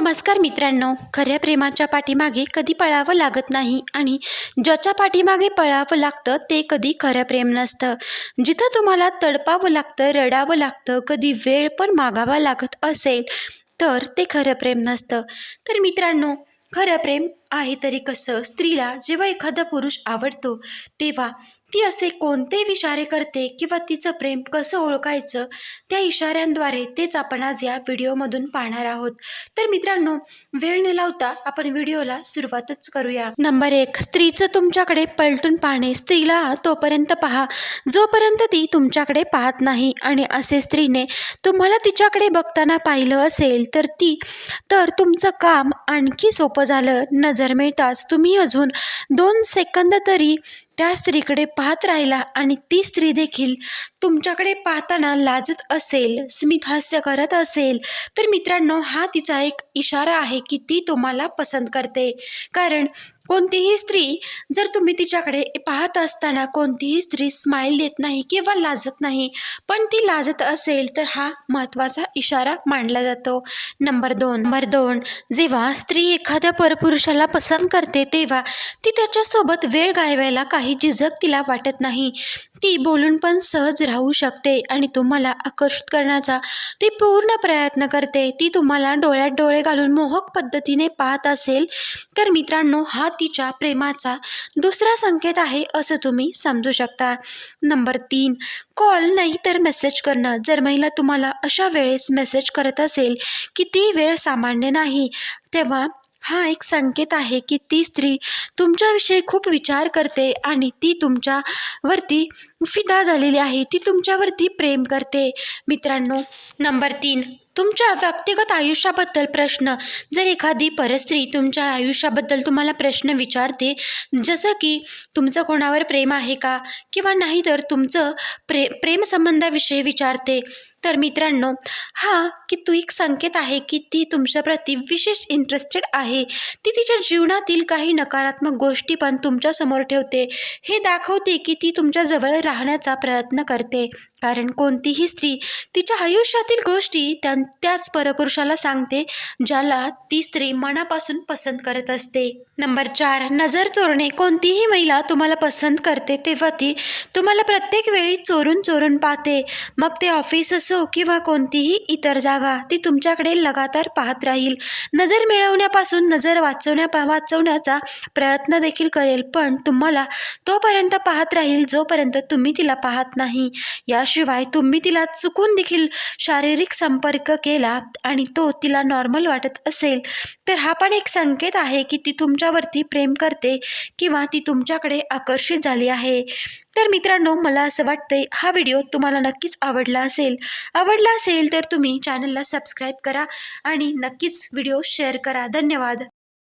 नमस्कार मित्रांनो खऱ्या प्रेमाच्या पाठीमागे कधी पळावं लागत नाही आणि ज्याच्या पाठीमागे पळावं लागतं ते कधी खरं प्रेम नसतं. जिथं तुम्हाला तडपावं लागतं रडावं लागतं कधी वेळ पण मागावा लागत असेल तर ते खरं प्रेम नसतं. तर मित्रांनो खरं प्रेम आहे तरी कसं? स्त्रीला जेव्हा एखादा पुरुष आवडतो तेव्हा ती असे कोणते इशारे करते किंवा तिचं प्रेम कसं ओळखायचं त्या इशाऱ्यांद्वारे तेच आपण आज या व्हिडिओमधून पाहणार आहोत. तर मित्रांनो वेळ न लावता आपण व्हिडिओला सुरुवातच करूया. नंबर एक स्त्रीचं तुमच्याकडे पलटून पाहणे. स्त्रीला तोपर्यंत पहा. जोपर्यंत ती तुमच्याकडे पाहत नाही आणि असे स्त्रीने तुम्हाला तिच्याकडे बघताना पाहिलं असेल तर ती तर तुमचं काम आणखी सोपं झालं. नजर मिळताच तुम्ही अजून दोन सेकंद तरी त्या स्त्रीकडे पाहत राहिला आणि ती स्त्री देखील तुमच्याकडे पाहताना लाजत असेल स्मित हास्य करत असेल तर मित्रांनो हा तिचा एक इशारा आहे की ती तुम्हाला पसंत करते. कारण कोणतीही स्त्री जर तुम्ही तिच्याकडे पाहत असताना कोणतीही स्त्री स्माईल देत नाही किंवा लाजत नाही पण ती लाजत असेल तर हा महत्त्वाचा इशारा मानला जातो. नंबर दोन. नंबर दोन. जेव्हा स्त्री एखाद्या परपुरुषाला पसंत करते तेव्हा ती त्याच्यासोबत वेळ घालवायला काही झिझक तिला वाटत नाही. ती बोलून पण सहज राहू शकते आणि तुम्हाला आकर्षित करण्याचा ती पूर्ण प्रयत्न करते. ती तुम्हाला डोळ्यात डोळे घालून मोहक पद्धतीने पाहत असेल. तर मित्रांनो हा तिच्या प्रेमाचा दुसरा संकेत आहे असं तुम्ही समजू शकता. नंबर तीन कॉल नाही तर मेसेज करणं. जर महिला तुम्हाला अशा वेळेस मेसेज करत असेल की ती वेळ सामान्य नाही तेव्हा हा एक संकेत आहे की ती स्त्री तुमच्याविषयी खूप विचार करते आणि ती तुमच्यावरती फिदा झालेली आहे. ती तुमच्यावरती प्रेम करते. मित्रांनो नंबर तीन. तुमच्या व्यक्तिगत आयुष्याबद्दल प्रश्न. जर एखादी परस्त्री तुमच्या आयुष्याबद्दल तुम्हाला प्रश्न विचारते जसं की तुमचं कोणावर प्रेम आहे का? किंवा नाही तर तुमचं प्रे प्रेमसंबंधाविषयी विचारते. तर मित्रांनो हा की तू एक संकेत आहे की ती तुमच्याप्रती विशेष इंटरेस्टेड आहे. ती तिच्या जीवनातील काही नकारात्मक गोष्टी पण तुमच्यासमोर ठेवते. हे दाखवते की ती तुमच्याजवळ राहण्याचा प्रयत्न करते. कारण कोणतीही स्त्री तिच्या आयुष्यातील गोष्टी त्या त्याच परपुरुषाला सांगते ज्याला ती स्त्री मनापासून पसंत करत असते. नंबर चार नजर चोरणे. कोणतीही महिला तुम्हाला पसंत करते तेव्हा ती तुम्हाला प्रत्येक वेळी चोरून चोरून पाहते. मग ते ऑफिस असो किंवा कोणतीही इतर जागा ती तुमच्याकडे लगातार पाहत राहील. नजर मिळवण्यापासून नजर वाचवण्या वाचवण्याचा प्रयत्न देखील करेल पण तुम्हाला तोपर्यंत पाहत राहील जोपर्यंत तुम्ही तिला पाहत नाही. याशिवाय तुम्ही तिला चुकून देखील शारीरिक संपर्क केला आणि तो तिला नॉर्मल वाटत असेल तर हा पण एक संकेत आहे की ती तुमच्यावरती प्रेम करते किंवा ती तुमच्याकडे आकर्षित झाली आहे. तर मित्रांनो मला असं वाटतंय हा व्हिडिओ तुम्हाला नक्कीच आवडला असेल. आवडला असेल तर तुम्ही चॅनलला सबस्क्राईब करा आणि नक्कीच व्हिडिओ शेअर करा. धन्यवाद.